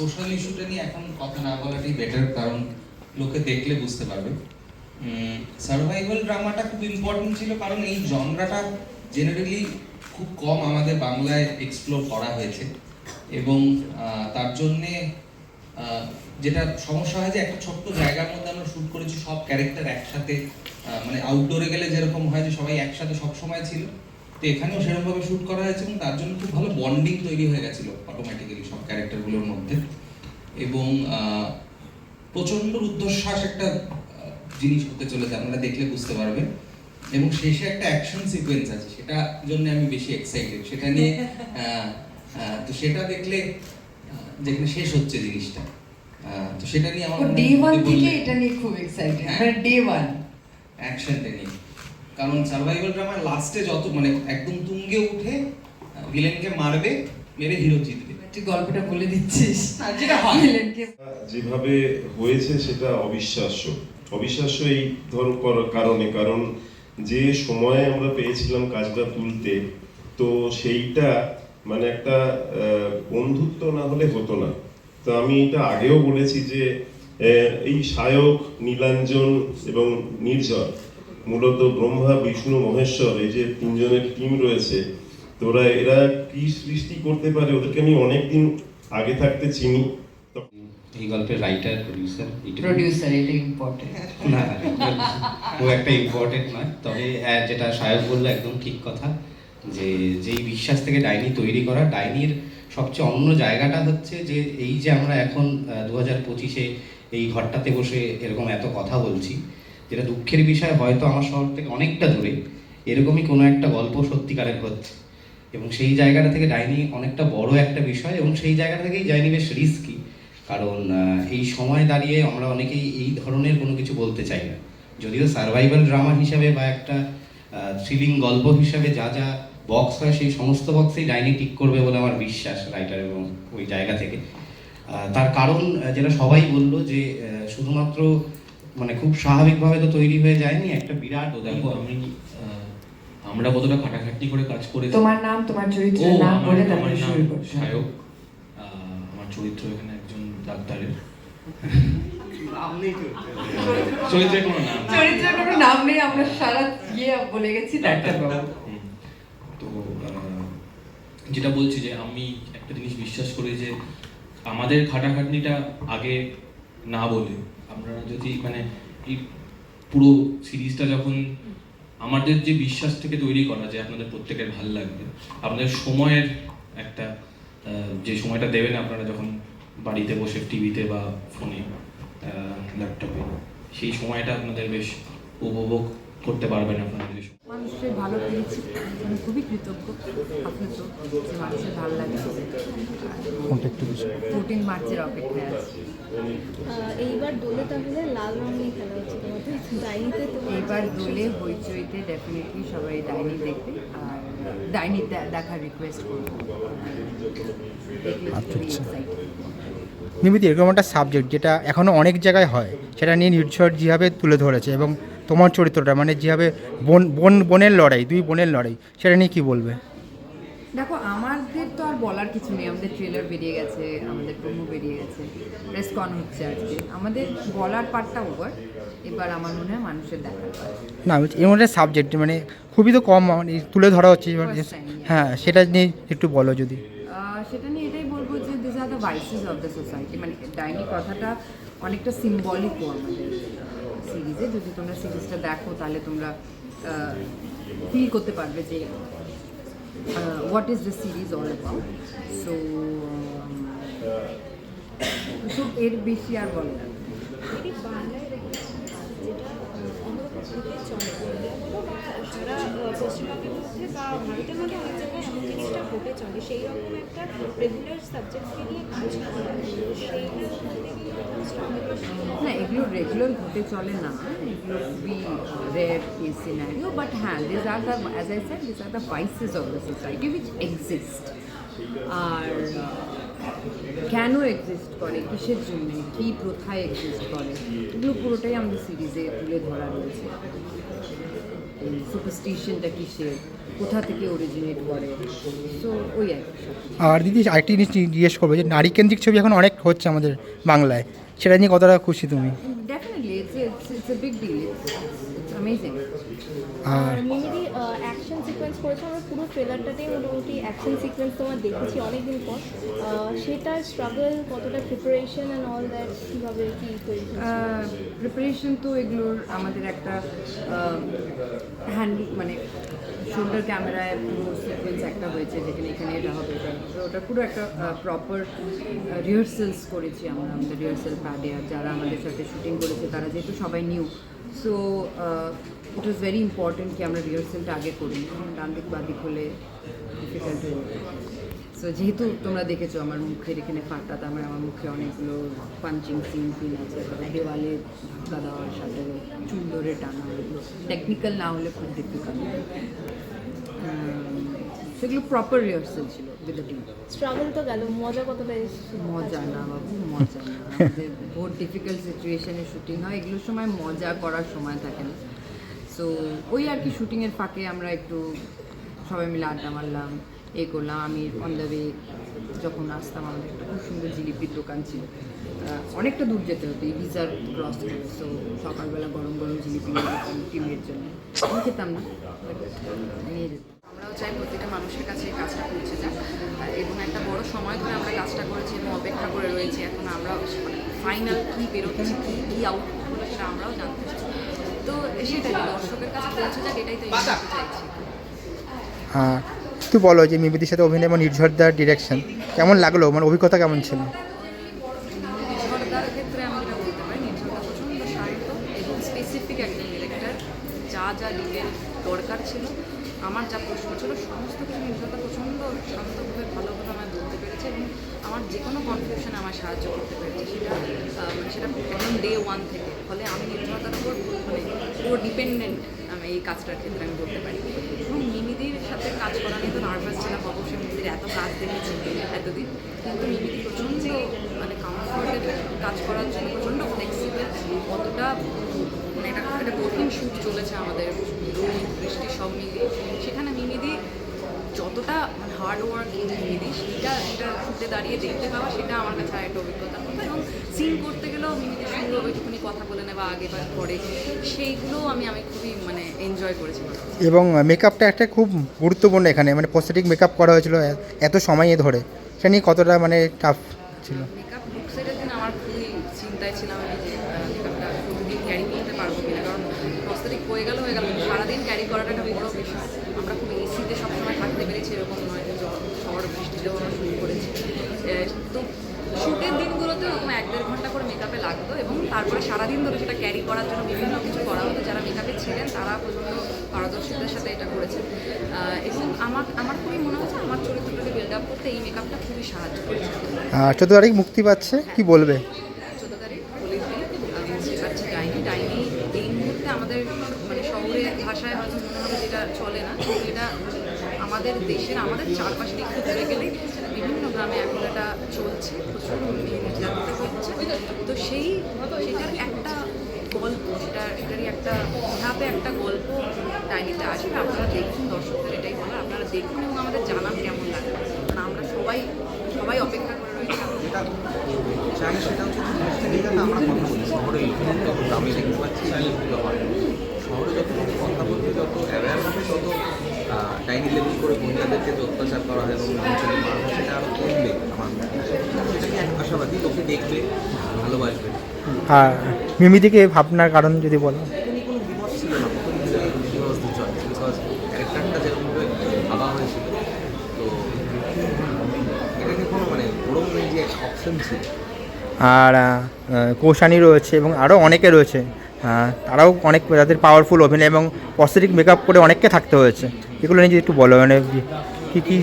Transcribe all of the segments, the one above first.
Social ইস্যুটা নিয়ে এখন কথা না বলাটাই বেটার কারণ লোকে দেখলে বুঝতে পারবে। সার্ভাইভাল ড্রামাটা খুব ইম্পর্টেন্ট ছিল, কারণ এই জনরাটা জেনারেলি খুব কম আমাদের বাংলায় এক্সপ্লোর করা হয়েছে। এবং তার জন্যে যেটা সমস্যা হয় যে একটা ছোট্ট জায়গার মধ্যে আমরা শ্যুট করেছি, সব ক্যারেক্টার একসাথে মানে আউটডোরে গেলে যেরকম হয় যে সবাই একসাথে সব সময় ছিল। তো এখানেও সেরকমভাবে শ্যুট করা হয়েছে এবং তার জন্য খুব ভালো বন্ডিং তৈরি হয়ে গেছিল অটোমেটিক্যালি সব ক্যারেক্টারগুলোর মধ্যে। এবং আহ, প্রচণ্ড রুদ্ধশ্বাস একটা জিনিস হতে চলেছে আপনারা দেখলে বুঝতে পারবেন। এবং শেষে একটা অ্যাকশন সিকোয়েন্স আছে সেটা জন্য আমি বেশি এক্সাইটেড সেটা নিয়ে তো সেটা দেখলে যেখানে শেষ হচ্ছে জিনিসটা। তো সেটা নিয়ে আমার ডে ওয়ান থেকে এটা নিয়ে খুব এক্সাইটেড ডে ওয়ান অ্যাকশনটা নিয়ে। কারণ সার্ভাইভাল ড্রামার লাস্টে যত মানে একদম তুঙ্গে উঠে ভিলেনকে মারবে মেরে হিরো জিতবে। তুই গল্পটা বলে দিচ্ছিস। আর যেটা হয়। ভিলেনকে যেভাবে হয়েছে সেটা অবিশ্বাস্য। অবিশ্বাস্য এই ধর কারণে কারণ যে সময়ে আমরা পেয়েছিলাম কাজটা তুলতে তো সেইটা মানে একটা বন্ধুত্ব না হলে হতো না। তো আমি এটা আগেও বলেছি যে এই সায়ক নীলাঞ্জন এবং নির্ঝর মূলত ব্রহ্মা বিষ্ণু মহেশ্বর এই যে তিনজনের টিম রয়েছে তো ওরা এরা কি সৃষ্টি করতে পারে ওদেরকে আমি অনেকদিন আগে থাকতে চিনি। এই গল্পের রাইটার প্রডিউসার প্রডিউসার এটা ইম্পর্টেন্ট না ও একটা ইম্পর্টেন্ট নয় তবে হ্যাঁ, যেটা সায়ক বলল একদম ঠিক কথা যে যেই বিশ্বাস থেকে ডাইনি তৈরি করা ডাইনির সবচেয়ে অন্য জায়গাটা হচ্ছে যে এই যে আমরা এখন দু হাজার পঁচিশে এই ঘরটাতে বসে এরকম এত কথা বলছি যেটা দুঃখের বিষয়, হয়তো আমার শহর থেকে অনেকটা দূরে। এরকমই কোনো একটা গল্প সত্যিকারের হচ্ছে। এবং সেই জায়গাটা থেকে ডাইনি অনেকটা বড় একটা বিষয় এবং সেই জায়গা থেকেই ডাইনি বেশ রিস্কি কারণ এই সময় দাঁড়িয়ে আমরা অনেকেই এই ধরনের কোনো কিছু বলতে চাই না। যদিও সার্ভাইভাল ড্রামা হিসাবে বা একটা থ্রিলিং গল্প হিসাবে যা যা বক্স হয়, সেই সমস্ত বক্সেই ডাইনি টিক করবে বলে আমার বিশ্বাস রাইটার এবং ওই জায়গা থেকে। তার কারণ যেটা সবাই বলল যে শুধুমাত্র মানে খুব স্বাভাবিকভাবে তো তৈরি হয়ে যায়নি একটা বিরাট দেখো উদাহরণ আমি আহ, আমরা কতটা খাটাখাটনি করে কাজ করেছি। তোমার নাম তোমার ও চরিত্রের নাম বলে আমার তারপরে শুরু করছ সায়ক। আমার চরিত্র এখানে একজন ডাক্তারের। চরিত্রের কোনো নাম নেই। চরিত্রের কোনো নাম নেই আমরা সারা ইয়ে বলে গেছি ডাক্তারবাবু হুম। তো যেটা বলছি যে আমি একটা জিনিস বিশ্বাস করি যে আমাদের খাটাখাটনিটা আগে না বলে আমরা যদি মানে এই পুরো সিরিজটা যখন আমাদের যে বিশ্বাস থেকে তৈরি করা যে আপনাদের প্রত্যেকের ভালো লাগবে। আপনাদের সময়ের একটা যে সময়টা দেবেন আপনারা যখন বাড়িতে বসে টিভিতে বা ফোনে ল্যাপটপে, সেই সময়টা আপনাদের বেশ উপভোগ করতে পারবেন আপনাদের। যে মানুষের ভালো পেয়েছি। আমি খুবই কৃতজ্ঞ। আপ্লুত যে মানুষের ভালো লাগছে ফোরটিন মার্চের অপেক্ষায় আছে। এইবার দোলে তাহলে লাল খেলা হচ্ছে তোমাদের? ডাইনিতে এইবার দোলে হইচইতে ডেফিনেটলি সবাই ডাইনি দেখবে। আর ডাইনি দেখার রিকোয়েস্ট করব। খুবই excited। নিমিতি এরকম একটা সাবজেক্ট যেটা এখনও অনেক জায়গায় হয় সেটা নিয়ে নির্ঝর যেভাবে তুলে ধরেছে এবং তোমার চরিত্রটা মানে যেভাবে বোন বোন বোনের লড়াই দুই বোনের লড়াই সেটা নিয়ে কি বলবে? দেখো আমাদের তো আর বলার কিছু নেই। আমাদের ট্রেলার বেরিয়ে গেছে আমাদের প্রোমো বেরিয়ে গেছে রেসকন হচ্ছে আজকে। আমাদের বলার পার্টটা ওভার এবার আমার মনে হয় মানুষের দেখার পার্ট না এর মধ্যে সাবজেক্ট মানে খুবই তো কম মানে তুলে ধরা হচ্ছে. হ্যাঁ সেটা নিয়ে একটু বলো যদি। সেটা নিয়ে এটাই বলব যে this are the vices of the society মানে ডাইনি কথাটা অনেকটা সিম্বলিকও আমাদের। সিরিজে যদি তোমরা সিরিজটা দেখো, তাহলে তোমরা ফিল করতে পারবে যে what is the series all about so এর বেশি আর বলো না। আহ, পশ্চিমবঙ্গের মধ্যে বা ভারতের মধ্যে অনেক জায়গায় এমন জিনিসটা ঘটে চলে সেই রকম একটা রেগুলার সাবজেক্টকে নিয়ে কাজ না এগুলো রেগুলার ঘটে চলে না। এগুলো খুবই রেয়ার কেস সিনারিও বাট হ্যাঁ this are the as I said this are the vices of the society which exist আর কেন এক্সিস্ট করে? কিসের জন্য? কী প্রথায় এক্সিস্ট করে? এগুলো পুরোটাই আমাদের সিরিজে তুলে ধরা রয়েছে। এই সুপারস্টিশনটা কিসের কোথা থেকে অরিজিনেট করে? সো ওই আর দিদি আরেকটি জিনিস জিজ্ঞেস করব যে নারী কেন্দ্রিক ছবি এখন অনেক হচ্ছে আমাদের বাংলায়। সেটা নিয়ে কতটা খুশি তুমি? Definitely it's it's it's a big deal. It's, it's আর সিকোয়েন্স করেছে, আমরা পুরো ট্রেলারটাতেই মোটামুটি অ্যাকশন সিকোয়েন্স তোমার দেখেছি অনেকদিন পর। সেটা স্ট্রাগল কতটা প্রিপারেশন অ্যান্ড অল দ্যাট কীভাবে কী প্রিপারেশন তো এগুলোর আমাদের একটা হ্যান্ড মানে শোল্ডার ক্যামেরায় পুরো সিকোয়েন্স একটা হয়েছে যেখানে এখানে এটা হবে তো ওটা পুরো একটা প্রপার রিহার্সেলস করেছি আমরা, আমাদের রিহার্সেল প্যাডে আর যারা আমাদের সাথে শুটিং করেছে, তারা যেহেতু সবাই new so it was very important কি আমরা রিহার্সেলটা আগে করি। ডান দিক বাদিক হলে ডিফিকাল্ট হয়ে যাবে সো যেহেতু তোমরা দেখেছ আমার মুখের এখানে ফাটা তার মানে আমার মুখে অনেকগুলো পাঞ্চিং সিন ফিন আছে। তারপরে দেওয়ালে ধাক্কা দেওয়ার সাথে চুল ধরে টানা এগুলো। টেকনিক্যাল না হলে খুব ডিফিকাল্ট সেগুলো প্রপার রিহার্সেল ছিল উইথ দ্য টিম স্ট্রাগল তো গেল মজা কতটা মজা না বাবু মজা না। আমাদের বহুত ডিফিকাল্ট সিচুয়েশনে শুটিং হয়। এগুলোর সময় মজা করার সময় থাকে না। সো ওই আর কি শুটিংয়ের ফাঁকে আমরা একটু সবাই মিলে আড্ডা মারলাম, এ করলাম আমি অন দ্য ওয়ে যখন আসতাম, আমাদের একটা খুব সুন্দর জিলিপির দোকান ছিল। অনেকটা দূর যেতে হতো এই ভিসার ক্রস করে সো সকালবেলা গরম গরম জিলিপি নিয়ে যেতাম টিমের জন্য। আমি খেতাম না নিয়ে যেতাম। আমরাও চাই প্রতিটা মানুষের কাছে এই কাজটা পৌঁছে যাক। এবং একটা বড় সময় ধরে আমরা কাজটা করেছি, এবং অপেক্ষা করে রয়েছি, এখন আমরা ফাইনাল কী বেরোচ্ছে, কী কী আউটপুট সেটা আমরাও জানতে চাই। তো সেটাই দর্শকের কাছে পৌঁছে যাক এটাই তো চাইছি আর তুই বলো যে মিমিদির সাথে অভিনয় এবং নির্ঝরদার ডিরেকশন কেমন লাগল? মানে অভিজ্ঞতা কেমন ছিল? নির্ঝরদার ক্ষেত্রে আমি যেটা বলতে পারি নির্ঝরদা প্রচণ্ড শান্ত এবং স্পেসিফিক একজন ডিরেক্টর যা যা ডিটেল দরকার ছিল। আমার যা প্রশ্ন ছিল সমস্ত কিছু নির্ঝরদা প্রচণ্ড শান্তভাবে ভালোভাবে আমায় বলতে পেরেছে এবং আমার যে কোনো কনফিউশনে আমার সাহায্য করতে পেরেছে। সেটা মানে সেটা প্রথম ডে ওয়ান থেকে। ফলে আমি নির্ঝরদার উপর মানে পুরো ডিপেন্ডেন্ট আমি এই কাজটার ক্ষেত্রে আমি বলতে পারি। এবং মিমিদির সাথে কাজ করা নিয়ে তো নার্ভাস ছিলাম। অবশ্যই মিমিদির এত কাজ দেখেছি এতদিন। কিন্তু মিমিদি প্রচণ্ড মানে কমফোর্টেবল কাজ করার জন্য প্রচণ্ড ফ্লেক্সিবল কতটা মানে এটা একটা কঠিন শ্যুট চলেছে আমাদের। বৃষ্টি সব মিলিয়ে। সেখানে হার্ড ওয়ার্ক মিমিদি সেটা এটা শুটে দাঁড়িয়ে দেখতে পাওয়া সেটা আমার কাছে একটা অভিজ্ঞতার কথা এবং সিন করতে গেলেও মিমিদির সঙ্গে ওইটুকুনি কথা বলে নেওয়া আগে বা পরে সেইগুলোও আমি আমি খুবই মানে এনজয় করেছি। এবং মেকআপটা একটা খুব গুরুত্বপূর্ণ এখানে। মানে প্রস্থেটিক মেকআপ করা হয়েছিল এত সময় ধরে। সেটা নিয়ে কতটা মানে টাফ ছিল? মেকআপ লুকসেটের দিন আমার খুবই চিন্তায় ছিলাম আমি যে মেকআপটা প্রতিদিন ক্যারি করতে পারব কিনা। কারণ প্রস্তারিক হয়ে গেল হয়ে গেল। সারাদিন ক্যারি করাটা একটা বড় বিষয় আমরা খুব এসিতে সবসময় থাকতে পেরেছি এরকম নয়। যে ঝড় বৃষ্টি যখন শুরু করেছে। তো শুটের দিনগুলোতে ওরকম এক দেড় ঘণ্টা করে মেকআপে লাগতো এবং তারপরে সারাদিন ধরে সেটা ক্যারি করার জন্য বিভিন্ন কিছু করা হতো। যারা মেকআপে ছিলেন তারা প্রচণ্ড পারদর্শিতার সাথে এটা করেছে এবং আমার আমার খুবই মনে হচ্ছে আমার চরিত্রটাকে বিল্ড আপ করতে এই মেকআপটা খুবই সাহায্য করেছে। আর চোদ্দ তারিখ মুক্তি পাচ্ছে? কি বলবে চোদ্দ তারিখ হোলির দিন আমি বুঝতে পারছি ডাইনি ডাইনি এই মুহূর্তে আমাদের মানে শহরে ভাষায় হয়তো মনে হবে যেটা চলে না কিন্তু এটা দেশের আমাদের চারপাশে একটু ঘুরে গেলে বিভিন্ন গ্রামে এখন এটা চলছে, প্রচুর নির্যাতিত হচ্ছে তো সেই, সেটার একটা গল্প সেটা এটারই একটা ধাপে একটা গল্প ডাইনিতে আসবে আপনারা দেখুন, দর্শকদের এটাই বলার। আপনারা দেখুন এবং আমাদের জানান কেমন লাগে। কারণ আমরা সবাই সবাই অপেক্ষা করে রয়েছি। সেটা আমরা শহরে দেখতে পাচ্ছি শহরে যত কথা বলবে, যত হবে, তত ডাইনি লেভেল করে মহিলাদেরকে যে অত্যাচার করা হয় এবং মানুষের মারা সেটা আরও কমবে আমার। সেটা নিয়ে এক আশাবাদী লোকে দেখবে ভালোবাসবে। আর মিমিদিকে ভাবনার কারণ যদি বলো। কোনো বিপদ ছিল না বিকজ দি চয়েস বিকজ ক্যারেক্টারটা যেরকমভাবে ভাবা হয়েছিল তো এটা কোনো মানে ওরকম নেই যে অপশন ছিল। আর কৌশানি রয়েছে এবং আরও অনেকে রয়েছে তারাও অনেক তাদের পাওয়ারফুল অভিনয় এবং প্রস্থেটিক মেকআপ করে অনেককে থাকতে হয়েছে। এগুলো নিয়ে যদি একটু বলো মানে কী কী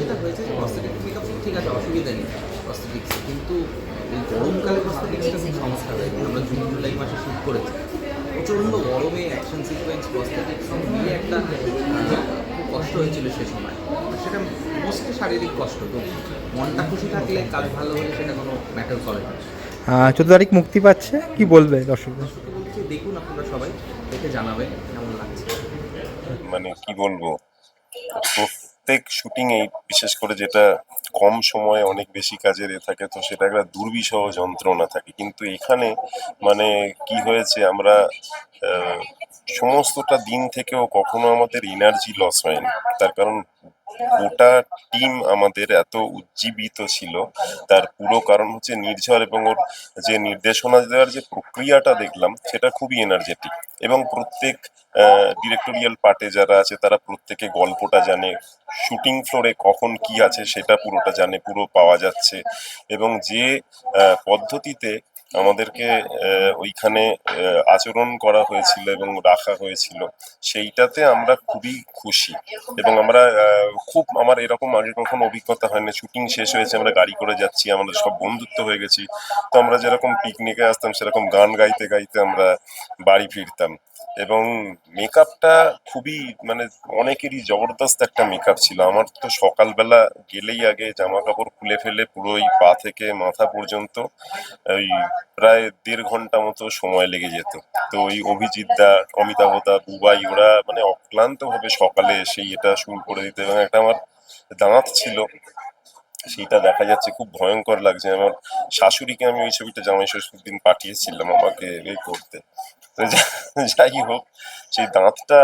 যেটা হয়েছে যে প্রস্থেটিক মেকআপ ঠিক আছে অসুবিধা নেই প্রস্থেটিক্সে কিন্তু এই গরমকালে প্রস্থেটিক্সটা খুব সমস্যা হয়। আমরা জুন জুলাই মাসে শুট করেছি। প্রচণ্ড গরমে অ্যাকশন সিকোয়েন্স প্রস্থেটিক্স মিলিয়ে একটা খুব কষ্ট হয়েছিল সে সময়। সেটা মোস্টলি শারীরিক কষ্ট তো মনটা খুশি থাকলে কাজ ভালো হলে সেটা কোনো ম্যাটার করে না। চোদ্দ তারিখ মুক্তি পাচ্ছে? কি বলবে দর্শক দেখুন আপনারা সবাই দেখে জানাবেন। মানে কি বলব? প্রত্যেক শুটিং এই, বিশেষ করে যেটা কম সময়ে অনেক বেশি কাজের এ থাকে, তো সেটা একটা দুর্বিষহ যন্ত্রণা থাকে। কিন্তু এখানে মানে কি হয়েছে, আমরা সমস্তটা দিন থেকেও কখনো আমাদের এনার্জি লস হয়নি। তার কারণ গোটা টিম আমাদের এত উজ্জীবিত ছিল। তার পুরো কারণ হচ্ছে নির্ঝর এবং ওর যে নির্দেশনা দেওয়ার যে প্রক্রিয়াটা দেখলাম, সেটা খুবই এনার্জেটিক এবং প্রত্যেক ডিরেক্টোরিয়াল পার্টে যারা আছে, তারা প্রত্যেকে গল্পটা জানে। শুটিং ফ্লোরে কখন কি আছে, সেটা পুরোটা জানে, পুরো পাওয়া যাচ্ছে এবং যে পদ্ধতিতে আমাদেরকে ওইখানে আচরণ করা হয়েছিল এবং রাখা হয়েছিল। সেইটাতে আমরা খুবই খুশি। এবং আমরা খুব আমার এরকম আগে কখনো অভিজ্ঞতা হয়নি। শুটিং শেষ হয়েছে, আমরা গাড়ি করে যাচ্ছি আমাদের সব বন্ধুত্ব হয়ে গেছি। তো আমরা যেরকম পিকনিকে আসতাম, সেরকম গান গাইতে গাইতে আমরা বাড়ি ফিরতাম। এবং মেকআপটা খুবই মানে অনেকেরই জবরদস্ত একটা মেকআপ ছিল। আমার তো সকালবেলা গেলেই আগে জামা কাপড় খুলে ফেলে পুরো ওই পা থেকে মাথা পর্যন্ত, ওই প্রায় দেড় ঘণ্টা মতো সময় লেগে যেত। তো ওই অভিজিৎ দা, অমিতাভ দা, বুবাই, ওরা মানে অক্লান্ত ভাবে সকালে এসেই এটা শুরু করে দিত এবং একটা আমার দাঁত ছিল সেটা দেখা যাচ্ছে খুব ভয়ঙ্কর লাগছে। আমার শাশুড়িকে আমি ওই ছবিটা জামাই ষষ্ঠীর দিন পাঠিয়েছিলাম আমাকে করতে। যাই হোক, সেই দাঁতটা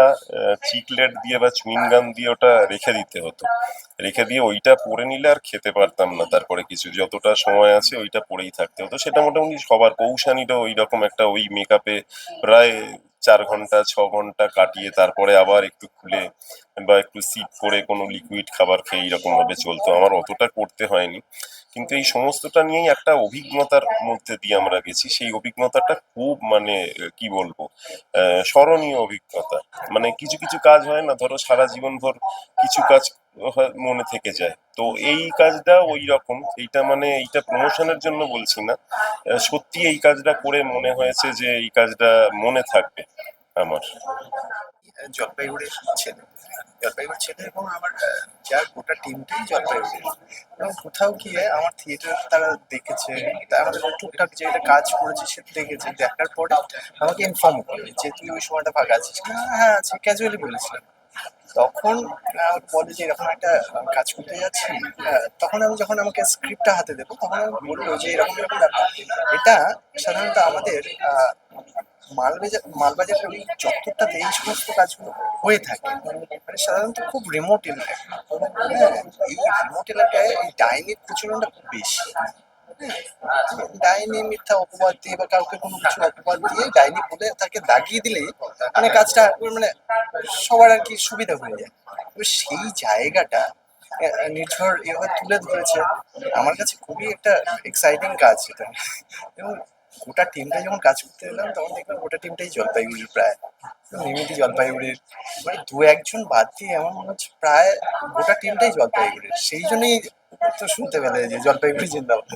চিকলেট দিয়ে বা চুইন গাম দিয়ে ওটা রেখে দিতে হতো। রেখে দিয়ে ওইটা পরে নিলে আর খেতে পারতাম না। তারপরে কিছু, যতটা সময় আছে ওইটা পরেই থাকতে হতো। সেটা মোটামুটি সবার কৌশানিটা ওই রকম একটা ওই মেকআপে প্রায় চার ঘণ্টা, ছ ঘণ্টা কাটিয়ে তারপরে আবার একটু খুলে বা একটু সিপ করে কোনো লিকুইড খাবার খেয়ে এইরকম ভাবে চলতো। আমার অতটা করতে হয়নি। কিন্তু এই সমস্তটা নিয়েই একটা অভিজ্ঞতার মধ্যে দিয়ে আমরা গেছি। সেই অভিজ্ঞতাটা খুব মানে কি বলব স্মরণীয় অভিজ্ঞতা। মানে কিছু কিছু কাজ হয় না, ধরো সারা জীবন ভর কিছু কাজ মনে থেকে যায়। তো এই কাজটা ওই রকম এইটা মানে এইটা প্রমোশনের জন্য বলছি না। সত্যি এই কাজটা করে মনে হয়েছে যে এই কাজটা মনে থাকবে আমার। জলপাইগুড়ির ছেলে জলপাইগুড়ির ছেলে এবং আমার যার গোটা টিমটাই জলপাইগুড়ির। এবং কোথাও গিয়ে আমার থিয়েটার তারা দেখেছে, তা আমাদের টুকটাক যে একটা কাজ করেছে সেটা দেখেছে, দেখার পরে আমাকে ইনফর্ম করে যে, তুই ওই সময়টা ফাঁকা আছিস? হ্যাঁ আছে। ক্যাজুয়ালি বলেছিলাম। তখন বলে যে এরকম একটা কাজ করতে যাচ্ছি তখন আমি যখন আমাকে স্ক্রিপ্টটা হাতে দেবো, তখন আমি বলল যে এরকম এরকম ব্যাপার। এটা সাধারণত আমাদের মালবাজার মালবাজারের ওই চত্বরটাতে এই সমস্ত কাজগুলো হয়ে থাকে। মানে সাধারণত খুব রিমোট এলাকা হ্যাঁ এই রিমোট এলাকায় এই ডাইনির প্রচলনটা খুব বেশি। ডাইনি মিথ্যা অপবাদ দিয়ে বা কাউকে কোনো কিছু অপবাদ দিয়ে ডাইনি বলে তাকে দাগিয়ে দিলেই মানে কাজটা মানে সবার আর কি সুবিধা হয়ে যায়। তো সেই জায়গাটা নির্ঝর এভাবে তুলে ধরেছে, আমার কাছে খুবই একটা এক্সাইটিং কাজ এটা। এবং গোটা টিমটা যখন কাজ করতে এলাম, তখন দেখলাম গোটা টিমটাই জলপাইগুড়ির প্রায়। নিমিতি জলপাইগুড়ির। মানে দু একজন বাদ দিয়ে আমার মনে হচ্ছে প্রায় গোটা টিমটাই জলপাইগুড়ির। সেই জন্যই তো শুনতে পেলে যে জলপাইগুড়ি জিন্দাবাদ।